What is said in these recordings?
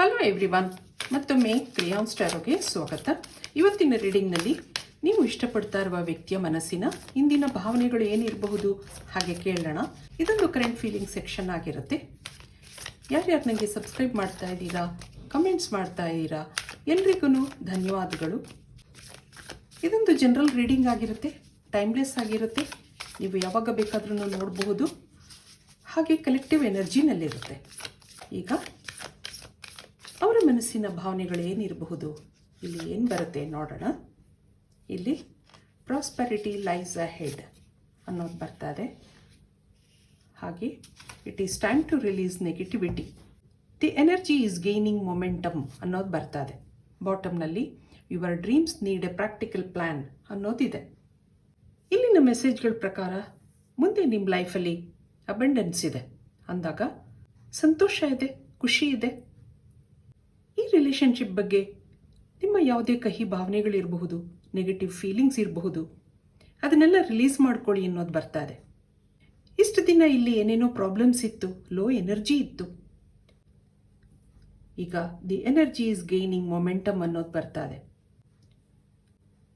Hello everyone ಮತ್ತೊಮ್ಮೆ ಕ್ರಿಯಾನ್ ಸ್ಟಾರೋಗೆ ಸ್ವಾಗತ. ಇವತ್ತಿನ ರೀಡಿಂಗ್ನಲ್ಲಿ ನೀವು ಇಷ್ಟಪಡ್ತಾ ಇರುವ ವ್ಯಕ್ತಿಯ ಮನಸ್ಸಿನ ಇಂದಿನ ಭಾವನೆಗಳು ಏನಿರಬಹುದು? ಹಾಗೆ ಕೇಳೋಣ. ಇದೊಂದು ಕರೆಂಟ್ ಫೀಲಿಂಗ್ ಸೆಕ್ಷನ್ ಆಗಿರುತ್ತೆ. ಯಾರ್ಯಾರು ನನಗೆ ಸಬ್ಸ್ಕ್ರೈಬ್ ಮಾಡ್ತಾ ಇದ್ದೀರಾ? ಕಮೆಂಟ್ಸ್ ಮಾಡ್ತಾ ಇದ್ದೀರಾ? ಎಲ್ರಿಗೂ ಧನ್ಯವಾದಗಳು. ಇದೊಂದು ಜನರಲ್ ರೀಡಿಂಗ್ ಆಗಿರುತ್ತೆ. ಟೈಮ್ಲೆಸ್ ಆಗಿರುತ್ತೆ. ನೀವು ಯಾವಾಗ ಬೇಕಾದ್ರೂ ನೋಡಬಹುದು. ಹಾಗೆ ಕಲೆಕ್ಟಿವ್ ಎನರ್ಜಿನಲ್ಲಿರುತ್ತೆ ಈಗ ಮನಸ್ಸಿನ ಭಾವನೆಗಳೇನಿರಬಹುದು? ಇಲ್ಲಿ ಏನು ಬರುತ್ತೆ ನೋಡೋಣ. ಇಲ್ಲಿ ಪ್ರಾಸ್ಪರಿಟಿ ಲೈಸ್ ಅ ಹೆಡ್ ಅನ್ನೋದು ಬರ್ತಾ ಇದೆ. ಹಾಗೆ it is time to release negativity the energy is gaining momentum ಅನ್ನೋದು ಬರ್ತಾ ಇದೆ. ಬಾಟಮ್ನಲ್ಲಿ your dreams need a practical plan ಅನ್ನೋದಿದೆ. ಇಲ್ಲಿನ ಮೆಸೇಜ್ಗಳ ಪ್ರಕಾರ, ಮುಂದೆ ನಿಮ್ಮ ಲೈಫಲ್ಲಿ ಅಬೆಂಡೆನ್ಸ್ ಇದೆ. ಅಂದಾಗ, ಸಂತೋಷ ಇದೆ, ಖುಷಿ ಇದೆ ಈ ರಿಲೇಶನ್ಶಿಪ್ ಬಗ್ಗೆ ನಿಮ್ಮ ಯಾವುದೇ ಕಹಿ ಭಾವನೆಗಳಿರಬಹುದು ನೆಗೆಟಿವ್ ಫೀಲಿಂಗ್ಸ್ ಇರಬಹುದು, ಅದನ್ನೆಲ್ಲ ರಿಲೀಸ್ ಮಾಡ್ಕೊಳ್ಳಿ ಅನ್ನೋದು ಬರ್ತಾ ಇದೆ. ಇಷ್ಟು ದಿನ ಇಲ್ಲಿ ಏನೇನೋ ಪ್ರಾಬ್ಲಮ್ಸ್ ಇತ್ತು ಲೋ ಎನರ್ಜಿ ಇತ್ತು. ಈಗ the energy is gaining momentum ಅನ್ನೋದು ಬರ್ತಾ ಇದೆ.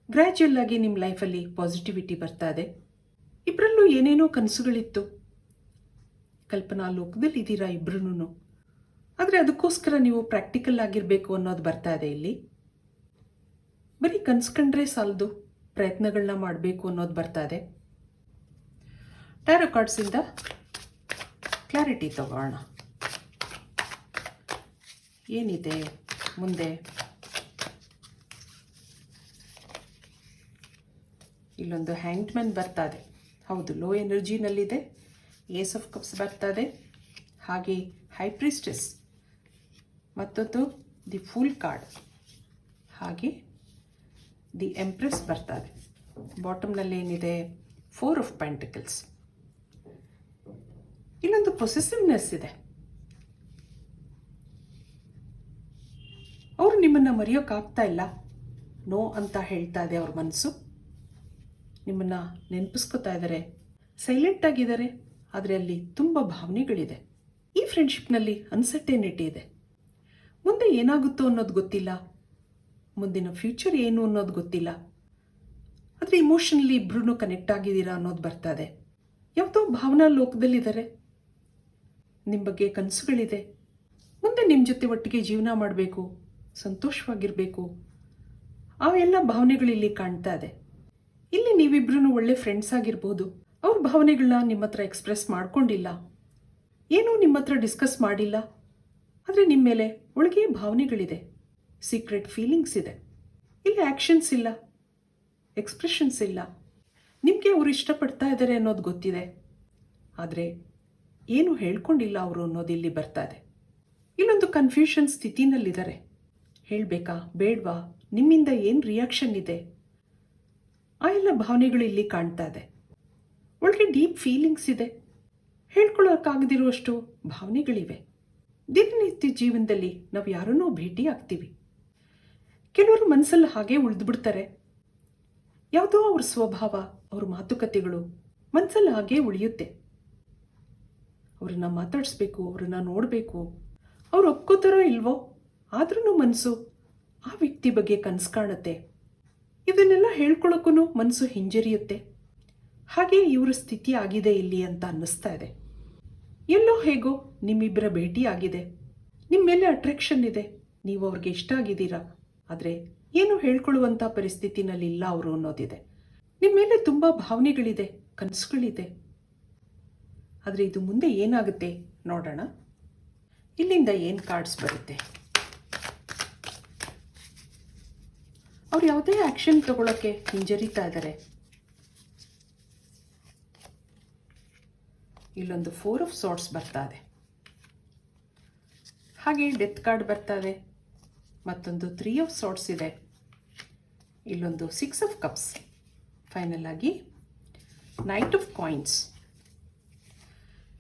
ಗ್ರ್ಯಾಜುಯಲ್ ಆಗಿ ನಿಮ್ಮ ಲೈಫಲ್ಲಿ ಪಾಸಿಟಿವಿಟಿ ಬರ್ತಾ ಇದೆ. ಇಬ್ಬರಲ್ಲೂ ಏನೇನೋ ಕನಸುಗಳಿತ್ತು. ಕಲ್ಪನಾ ಲೋಕದಲ್ಲಿ ಇದ್ದೀರಾ ಇಬ್ಬರೂ ಆದರೆ ಅದಕ್ಕೋಸ್ಕರ ನೀವು ಪ್ರಾಕ್ಟಿಕಲ್ ಆಗಿರಬೇಕು ಅನ್ನೋದು ಬರ್ತಾ ಇದೆ ಇಲ್ಲಿ. ಬರೀ ಕನ್ಸ್ಕೊಂಡ್ರೆ ಸಾಲದು ಪ್ರಯತ್ನಗಳನ್ನ ಮಾಡಬೇಕು ಅನ್ನೋದು ಬರ್ತಾ ಇದೆ. ಟ್ಯಾರೋ ಕಾರ್ಡ್ಸಿಂದ ಕ್ಲಾರಿಟಿ ತಗೋಣ. ಏನಿದೆ ಮುಂದೆ? ಇಲ್ಲೊಂದು ಹ್ಯಾಂಗ್ಮ್ಯಾನ್ ಬರ್ತಾ ಇದೆ. ಹೌದು ಲೋ ಎನರ್ಜಿನಲ್ಲಿದೆ ಏಸ್ ಆಫ್ ಕಪ್ಸ್ ಬರ್ತಾ ಇದೆ. ಹಾಗೆ ಹೈಪ್ರಿಸ್ಟಸ್ ಮತ್ತೊಂದು ದಿ ಫುಲ್ ಕಾರ್ಡ್ ಹಾಗೆ ದಿ ಎಂಪ್ರೆಸ್ ಬರ್ತಾ ಇದೆ ಬಾಟಮ್ನಲ್ಲಿ ಏನಿದೆ? ಫೋರ್ ಆಫ್ ಪ್ಯಾಂಟಿಕಲ್ಸ್ ಇಲ್ಲೊಂದು ಪೊಸೆಸಿವ್ನೆಸ್ ಇದೆ. ಅವರು ನಿಮ್ಮನ್ನು ಮರೆಯೋಕ್ಕಾಗ್ತಾ ಇಲ್ಲ. ನೋ ಅಂತ ಹೇಳ್ತಾ ಇದೆ ಅವ್ರ ಮನಸ್ಸು ನಿಮ್ಮನ್ನು ನೆನಪಿಸ್ಕೋತಾ ಇದ್ದಾರೆ. ಸೈಲೆಂಟ್ ಆಗಿದ್ದಾರೆ. ಆದರೆ ಅಲ್ಲಿ ತುಂಬ ಭಾವನೆಗಳಿದೆ. ಈ ಫ್ರೆಂಡ್ಶಿಪ್ನಲ್ಲಿ ಅನ್ಸರ್ಟೇನಿಟಿ ಇದೆ. ಮುಂದೆ ಏನಾಗುತ್ತೋ ಅನ್ನೋದು ಗೊತ್ತಿಲ್ಲ. ಮುಂದಿನ ಫ್ಯೂಚರ್ ಏನು ಅನ್ನೋದು ಗೊತ್ತಿಲ್ಲ. ಆದರೆ ಇಮೋಷನಲಿ ಇಬ್ಬರೂ ಕನೆಕ್ಟ್ ಆಗಿದ್ದೀರಾ ಅನ್ನೋದು ಬರ್ತಾ ಇದೆ. ಯಾವುದೋ ಭಾವನಾ ಲೋಕದಲ್ಲಿದ್ದಾರೆ. ನಿಮ್ಮ ಬಗ್ಗೆ ಕನಸುಗಳಿದೆ. ಮುಂದೆ ನಿಮ್ಮ ಜೊತೆ ಒಟ್ಟಿಗೆ ಜೀವನ ಮಾಡಬೇಕು, ಸಂತೋಷವಾಗಿರಬೇಕು. ಆ ಎಲ್ಲ ಭಾವನೆಗಳಿಲ್ಲಿ ಕಾಣ್ತಾ ಇದೆ. ಇಲ್ಲಿ ನೀವಿಬ್ರು ಒಳ್ಳೆ ಫ್ರೆಂಡ್ಸ್ ಆಗಿರ್ಬೋದು. ಅವ್ರ ಭಾವನೆಗಳನ್ನ ನಿಮ್ಮ ಹತ್ರ ಎಕ್ಸ್ಪ್ರೆಸ್ ಮಾಡ್ಕೊಂಡಿಲ್ಲ. ಏನೂ ನಿಮ್ಮ ಹತ್ರ ಡಿಸ್ಕಸ್ ಮಾಡಿಲ್ಲ. ಆದರೆ ನಿಮ್ಮ ಮೇಲೆ ಒಳಗೆ ಭಾವನೆಗಳಿದೆ. ಸೀಕ್ರೆಟ್ ಫೀಲಿಂಗ್ಸ್ ಇದೆ. ಇಲ್ಲಿ ಆ್ಯಕ್ಷನ್ಸ್ ಇಲ್ಲ. ಎಕ್ಸ್ಪ್ರೆಷನ್ಸ್ ಇಲ್ಲ. ನಿಮಗೆ ಅವರು ಇಷ್ಟಪಡ್ತಾ ಇದ್ದಾರೆ ಅನ್ನೋದು ಗೊತ್ತಿದೆ. ಆದರೆ ಏನು ಹೇಳ್ಕೊಂಡಿಲ್ಲ ಅವರು ಅನ್ನೋದು ಇಲ್ಲಿ ಬರ್ತಾ ಇದೆ. ಇಲ್ಲೊಂದು ಕನ್ಫ್ಯೂಷನ್ ಸ್ಥಿತಿನಲ್ಲಿದ್ದಾರೆ ಹೇಳಬೇಕಾ, ಬೇಡವಾ, ನಿಮ್ಮಿಂದ ಏನು ರಿಯಾಕ್ಷನ್ ಇದೆ? ಆ ಎಲ್ಲ ಭಾವನೆಗಳು ಇಲ್ಲಿ ಕಾಣ್ತಾ ಇದೆ. ಒಳಗೆ ಡೀಪ್ ಫೀಲಿಂಗ್ಸ್ ಇದೆ. ಹೇಳ್ಕೊಳ್ಳೋಕ್ಕಾಗದಿರುವಷ್ಟು ಭಾವನೆಗಳಿವೆ. ದಿನನಿತ್ಯ ಜೀವನದಲ್ಲಿ ನಾವು ಯಾರನ್ನೋ ಭೇಟಿ ಆಗ್ತೀವಿ. ಕೆಲವರು ಮನಸ್ಸಲ್ಲಿ ಹಾಗೆ ಉಳಿದ್ಬಿಡ್ತಾರೆ. ಯಾವುದೋ ಅವ್ರ ಸ್ವಭಾವ, ಅವ್ರ ಮಾತುಕತೆಗಳು ಮನಸ್ಸಲ್ಲಿ ಹಾಗೆ ಉಳಿಯುತ್ತೆ. ಅವ್ರನ್ನ ಮಾತಾಡಿಸ್ಬೇಕು, ಅವ್ರನ್ನ ನೋಡಬೇಕು, ಅವ್ರು ಒಪ್ಕೋತಾರೋ ಇಲ್ವೋ ಆದ್ರೂ ಮನಸ್ಸು ಆ ವ್ಯಕ್ತಿ ಬಗ್ಗೆ ಕನಸು ಕಾಣುತ್ತೆ. ಇದನ್ನೆಲ್ಲ ಹೇಳ್ಕೊಳ್ಳೋಕ್ಕೂ ಮನಸ್ಸು ಹಿಂಜರಿಯುತ್ತೆ. ಹಾಗೆ ಇವರ ಸ್ಥಿತಿ ಆಗಿದೆ ಇಲ್ಲಿ ಅಂತ ಅನ್ನಿಸ್ತಾ ಇದೆ. ಎಲ್ಲೋ ಹೇಗೋ ನಿಮ್ಮಿಬ್ಬರ ಭೇಟಿ ಆಗಿದೆ ನಿಮ್ಮ ಮೇಲೆ ಅಟ್ರಾಕ್ಷನ್ ಇದೆ. ನೀವು ಅವ್ರಿಗೆ ಇಷ್ಟ ಆಗಿದ್ದೀರಾ ಆದರೆ ಏನು ಹೇಳ್ಕೊಳ್ಳುವಂಥ ಪರಿಸ್ಥಿತಿನಲ್ಲಿ ಇಲ್ಲ ಅವರು ಅನ್ನೋದಿದೆ. ನಿಮ್ಮ ಮೇಲೆ ತುಂಬ ಭಾವನೆಗಳಿದೆ, ಕನಸುಗಳಿದೆ. ಆದರೆ ಇದು ಮುಂದೆ ಏನಾಗುತ್ತೆ ನೋಡೋಣ. ಇಲ್ಲಿಂದ ಏನು ಕಾರ್ಡ್ಸ್ ಬರುತ್ತೆ? ಅವ್ರು ಯಾವುದೇ ಆ್ಯಕ್ಷನ್ ತಗೊಳ್ಳೋಕ್ಕೆ ಹಿಂಜರಿತಾ ಇದ್ದಾರೆ. ಇಲ್ಲೊಂದು ಫೋರ್ ಆಫ್ ಸೋರ್ಟ್ಸ್ ಇದೆ ಹಾಗೆ ಡೆತ್ ಕಾರ್ಡ್ ಬರ್ತಾ ಇದೆ ಮತ್ತೊಂದು ತ್ರೀ ಆಫ್ ಸೋರ್ಟ್ಸ್ ಇದೆ. ಇಲ್ಲೊಂದು ಸಿಕ್ಸ್ ಆಫ್ ಕಪ್ಸ್ ಫೈನಲ್ ಆಗಿ ನೈಟ್ ಆಫ್ ಕಾಯಿನ್ಸ್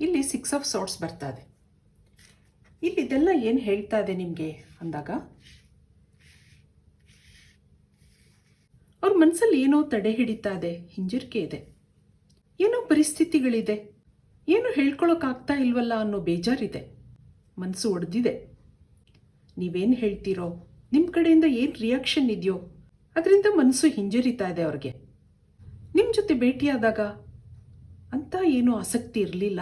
ಇಲ್ಲಿ ಸಿಕ್ಸ್ ಆಫ್ ಸೋರ್ಟ್ಸ್ ಇದೆ ಇಲ್ಲಿ ಇದೆಲ್ಲ ಏನು ಹೇಳ್ತಾ ಇದೆ ನಿಮಗೆ? ಅಂದಾಗ, ಅವ್ರ ಮನಸ್ಸಲ್ಲಿ ಏನೋ ತಡೆ ಹಿಡಿತಾ ಇದೆ, ಹಿಂಜರಿಕೆ ಇದೆ. ಏನೋ ಪರಿಸ್ಥಿತಿಗಳಿದೆ. ಏನು ಹೇಳ್ಕೊಳ್ಳೋಕ್ಕಾಗ್ತಾ ಇಲ್ವಲ್ಲ ಅನ್ನೋ ಬೇಜಾರಿದೆ. ಮನಸ್ಸು ಒಡೆದಿದೆ. ನೀವೇನು ಹೇಳ್ತೀರೋ ನಿಮ್ಮ ಕಡೆಯಿಂದ ಏನು ರಿಯಾಕ್ಷನ್ ಇದೆಯೋ, ಅದರಿಂದ ಮನಸ್ಸು ಹಿಂಜರಿತಾ ಇದೆ ಅವ್ರಿಗೆ. ನಿಮ್ಮ ಜೊತೆ ಭೇಟಿಯಾದಾಗ ಅಂತ ಏನೂ ಆಸಕ್ತಿ ಇರಲಿಲ್ಲ.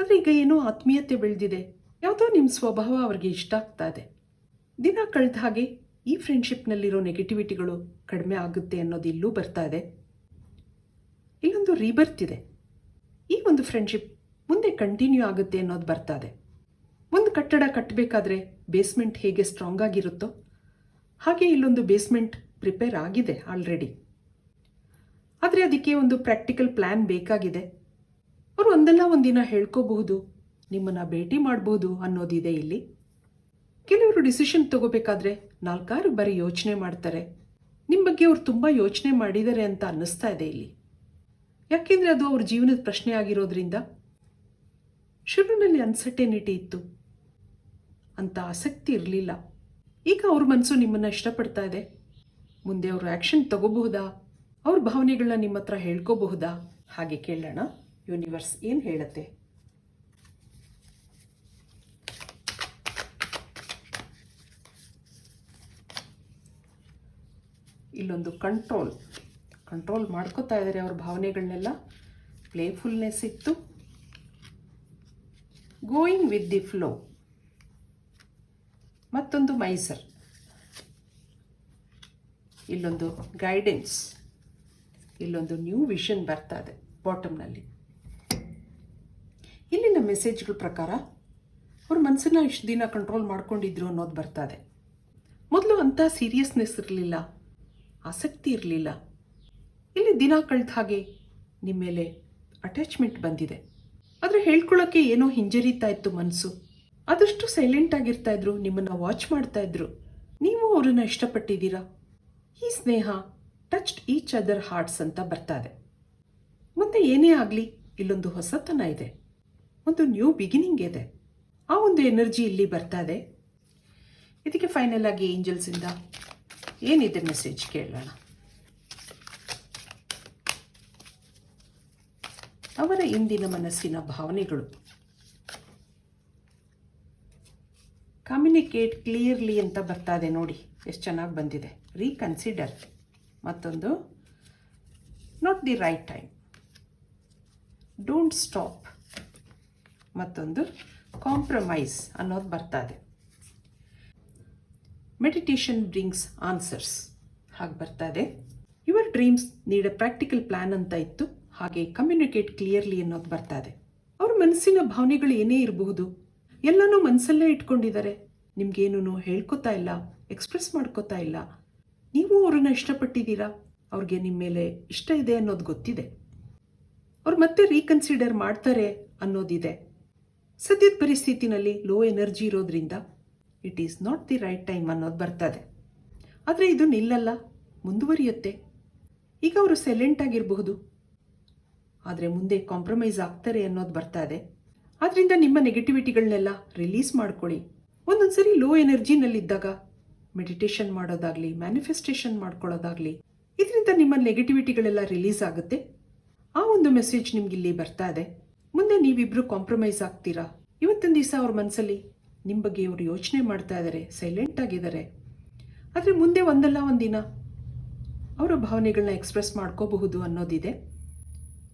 ಆದರೆ ಈಗ ಏನೋ ಆತ್ಮೀಯತೆ ಬೆಳೆದಿದೆ. ಯಾವುದೋ ನಿಮ್ಮ ಸ್ವಭಾವ ಅವ್ರಿಗೆ ಇಷ್ಟ ಆಗ್ತಾ ಇದೆ. ದಿನ ಕಳೆದ ಹಾಗೆ ಈ ಫ್ರೆಂಡ್ಶಿಪ್ನಲ್ಲಿರೋ ನೆಗೆಟಿವಿಟಿಗಳು ಕಡಿಮೆ ಆಗುತ್ತೆ ಅನ್ನೋದು ಇಲ್ಲೂ ಬರ್ತಾ ಇದೆ. ಇಲ್ಲೊಂದು ರೀಬರ್ತ್ ಇದೆ. ಈ ಒಂದು ಫ್ರೆಂಡ್ಶಿಪ್ ಮುಂದೆ ಕಂಟಿನ್ಯೂ ಆಗುತ್ತೆ ಅನ್ನೋದು ಬರ್ತಾ ಇದೆ ಒಂದು ಕಟ್ಟಡ ಕಟ್ಟಬೇಕಾದ್ರೆ ಬೇಸ್ಮೆಂಟ್ ಹೇಗೆ ಸ್ಟ್ರಾಂಗ್ ಆಗಿರುತ್ತೋ ಹಾಗೆ ಇಲ್ಲೊಂದು ಬೇಸ್ಮೆಂಟ್ ಪ್ರಿಪೇರ್ ಆಗಿದೆ ಆಲ್ರೆಡಿ ಆದರೆ ಅದಕ್ಕೆ ಒಂದು ಪ್ರಾಕ್ಟಿಕಲ್ ಪ್ಲ್ಯಾನ್ ಬೇಕಾಗಿದೆ. ಅವರು ಒಂದಲ್ಲ ಒಂದಿನ ಹೇಳ್ಕೋಬಹುದು, ನಿಮ್ಮನ್ನು ಭೇಟಿ ಮಾಡಬಹುದು ಅನ್ನೋದಿದೆ ಇಲ್ಲಿ. ಕೆಲವರು ಡಿಸಿಷನ್ ತಗೋಬೇಕಾದ್ರೆ ನಾಲ್ಕಾರು ಬಾರಿ ಯೋಚನೆ ಮಾಡ್ತಾರೆ. ನಿಮ್ಮ ಬಗ್ಗೆ ಅವ್ರು ತುಂಬ ಯೋಚನೆ ಮಾಡಿದ್ದಾರೆ ಅಂತ ಅನ್ನಿಸ್ತಾ ಇದೆ ಇಲ್ಲಿ. ಯಾಕೆಂದರೆ ಅದು ಅವ್ರ ಜೀವನದ ಪ್ರಶ್ನೆ ಆಗಿರೋದ್ರಿಂದ ಶುರುವಿನಲ್ಲಿ ಅನ್ಸರ್ಟೆನಿಟಿ ಇತ್ತು ಅಂತ ಆಸಕ್ತಿ ಇರಲಿಲ್ಲ. ಈಗ ಅವ್ರ ಮನಸ್ಸು ನಿಮ್ಮನ್ನು ಇಷ್ಟಪಡ್ತಾ ಇದೆ. ಮುಂದೆ ಅವರು ಆ್ಯಕ್ಷನ್ ತಗೋಬಹುದಾ? ಅವ್ರ ಭಾವನೆಗಳನ್ನ ನಿಮ್ಮ ಹತ್ರ ಹೇಳ್ಕೋಬಹುದಾ? ಹಾಗೆ ಕೇಳೋಣ. ಯೂನಿವರ್ಸ್ ಏನು ಹೇಳುತ್ತೆ? ಇಲ್ಲೊಂದು ಕಂಟ್ರೋಲ್ ಕಂಟ್ರೋಲ್ ಮಾಡ್ಕೋತಾ ಇದ್ದಾರೆ ಅವ್ರ ಭಾವನೆಗಳನ್ನೆಲ್ಲ ಪ್ಲೇಫುಲ್ನೆಸ್ ಇತ್ತು. ಗೋಯಿಂಗ್ ವಿತ್ ದಿ ಫ್ಲೋ ಮತ್ತೊಂದು ಮೈಸರ್. ಇಲ್ಲೊಂದು ಗೈಡೆನ್ಸ್ ಇಲ್ಲೊಂದು ನ್ಯೂ ವಿಷನ್ ಬರ್ತಾ ಇದೆ ಬಾಟಮ್ನಲ್ಲಿ ಇಲ್ಲಿನ ಮೆಸೇಜ್ಗಳ ಪ್ರಕಾರ, ಅವ್ರ ಮನಸ್ಸನ್ನ ಇಷ್ಟು ದಿನ ಕಂಟ್ರೋಲ್ ಮಾಡ್ಕೊಂಡಿದ್ರು ಅನ್ನೋದು ಬರ್ತಾ ಇದೆ. ಮೊದಲು ಅಂಥ ಸೀರಿಯಸ್ನೆಸ್ ಇರಲಿಲ್ಲ. ಆಸಕ್ತಿ ಇರಲಿಲ್ಲ. ಇಲ್ಲಿ ದಿನ ಕಳೆದ ಹಾಗೆ ನಿಮ್ಮ ಮೇಲೆ ಅಟ್ಯಾಚ್ಮೆಂಟ್ ಬಂದಿದೆ. ಆದರೆ ಹೇಳ್ಕೊಳ್ಳೋಕ್ಕೆ ಏನೋ ಹಿಂಜರಿತಾ ಇತ್ತು ಮನಸ್ಸು ಆದಷ್ಟು ಸೈಲೆಂಟ್ ಆಗಿರ್ತಾ ಇದ್ರು, ನಿಮ್ಮನ್ನು ವಾಚ್ ಮಾಡ್ತಾ ಇದ್ರು. ನೀವು ಅವರನ್ನು ಇಷ್ಟಪಟ್ಟಿದ್ದೀರಾ? ಈ ಸ್ನೇಹ ಟಚ್ಡ್ ಈಚ್ ಅದರ್ ಹಾರ್ಟ್ಸ್ ಅಂತ ಬರ್ತಾ ಇದೆ. ಮುಂದೆ ಏನೇ ಆಗಲಿ, ಇಲ್ಲೊಂದು ಹೊಸತನ ಇದೆ. ಒಂದು ನ್ಯೂ ಬಿಗಿನಿಂಗ್ ಇದೆ. ಆ ಒಂದು ಎನರ್ಜಿ ಇಲ್ಲಿ ಬರ್ತಾ ಇದೆ. ಇದಕ್ಕೆ ಫೈನಲ್ ಆಗಿ ಏಂಜಲ್ಸಿಂದ ಏನಿದೆ ಮೆಸೇಜ್ ಕೇಳೋಣ. ಅವರ ಇಂದಿನ ಮನಸ್ಸಿನ ಭಾವನೆಗಳು. ಕಮ್ಯುನಿಕೇಟ್ ಕ್ಲಿಯರ್ಲಿ ಅಂತ ಬರ್ತಾ ಇದೆ ನೋಡಿ, ಎಷ್ಟು ಚೆನ್ನಾಗಿ ಬಂದಿದೆ. ರೀಕನ್ಸಿಡರ್ ಮತ್ತೊಂದು not the right time don't stop ಮತ್ತೊಂದು ಕಾಂಪ್ರಮೈಸ್ ಅನ್ನೋದು ಬರ್ತಾ ಇದೆ ಮೆಡಿಟೇಷನ್ ಬ್ರಿಂಗ್ಸ್ ಆನ್ಸರ್ಸ್ ಹಾಗೆ ಬರ್ತಾ ಇದೆ your dreams need a practical plan ಅಂತ ಇತ್ತು. ಹಾಗೆ ಕಮ್ಯುನಿಕೇಟ್ ಕ್ಲಿಯರ್ಲಿ ಅನ್ನೋದು ಬರ್ತಾ ಇದೆ. ಅವ್ರ ಮನಸ್ಸಿನ ಭಾವನೆಗಳು ಏನೇ ಇರಬಹುದು, ಎಲ್ಲನೂ ಮನಸ್ಸಲ್ಲೇ ಇಟ್ಕೊಂಡಿದ್ದಾರೆ. ನಿಮ್ಗೇನೂ ಹೇಳ್ಕೊತಾ ಇಲ್ಲ ಎಕ್ಸ್ಪ್ರೆಸ್ ಮಾಡ್ಕೋತಾ ಇಲ್ಲ, ನೀವು ಅವ್ರನ್ನ ಇಷ್ಟಪಟ್ಟಿದ್ದೀರಾ? ಅವ್ರಿಗೆ ನಿಮ್ಮ ಮೇಲೆ ಇಷ್ಟ ಇದೆ ಅನ್ನೋದು ಗೊತ್ತಿದೆ. ಅವ್ರು ಮತ್ತೆ ರೀಕನ್ಸಿಡರ್ ಮಾಡ್ತಾರೆ ಅನ್ನೋದಿದೆ. ಸದ್ಯದ ಪರಿಸ್ಥಿತಿನಲ್ಲಿ ಲೋ ಎನರ್ಜಿ ಇರೋದ್ರಿಂದ it is not the right time ಅನ್ನೋದು ಬರ್ತದೆ ಆದರೆ ಇದು ನಿಲ್ಲಲ್ಲ, ಮುಂದುವರಿಯುತ್ತೆ. ಈಗ ಅವರು ಸೈಲೆಂಟ್ ಆಗಿರಬಹುದು. ಆದರೆ ಮುಂದೆ ಕಾಂಪ್ರಮೈಸ್ ಆಗ್ತಾರೆ ಅನ್ನೋದು ಬರ್ತಾ ಇದೆ. ಆದ್ದರಿಂದ ನಿಮ್ಮ ನೆಗೆಟಿವಿಟಿಗಳನ್ನೆಲ್ಲ ರಿಲೀಸ್ ಮಾಡ್ಕೊಳ್ಳಿ. ಒಂದೊಂದ್ಸರಿ ಲೋ ಎನರ್ಜಿನಲ್ಲಿದ್ದಾಗ ಮೆಡಿಟೇಷನ್ ಮಾಡೋದಾಗ್ಲಿ ಮ್ಯಾನಿಫೆಸ್ಟೇಷನ್ ಮಾಡ್ಕೊಳ್ಳೋದಾಗ್ಲಿ, ಇದರಿಂದ ನಿಮ್ಮ ನೆಗೆಟಿವಿಟಿಗಳೆಲ್ಲ ರಿಲೀಸ್ ಆಗುತ್ತೆ. ಆ ಒಂದು ಮೆಸೇಜ್ ನಿಮ್ಗೆ ಇಲ್ಲಿ ಬರ್ತಾ ಇದೆ. ಮುಂದೆ ನೀವಿಬ್ರು ಕಾಂಪ್ರಮೈಸ್ ಆಗ್ತೀರಾ? ಇವತ್ತಿನ ದಿವಸ ಅವ್ರ ಮನಸ್ಸಲ್ಲಿ ನಿಮ್ಮ ಬಗ್ಗೆ ಅವರು ಯೋಚನೆ ಮಾಡ್ತಾ ಇದ್ದಾರೆ ಸೈಲೆಂಟ್ ಆಗಿದ್ದಾರೆ ಆದರೆ ಮುಂದೆ ಒಂದಲ್ಲ ಒಂದಿನ ಅವರ ಭಾವನೆಗಳನ್ನ ಎಕ್ಸ್ಪ್ರೆಸ್ ಮಾಡ್ಕೋಬಹುದು ಅನ್ನೋದಿದೆ.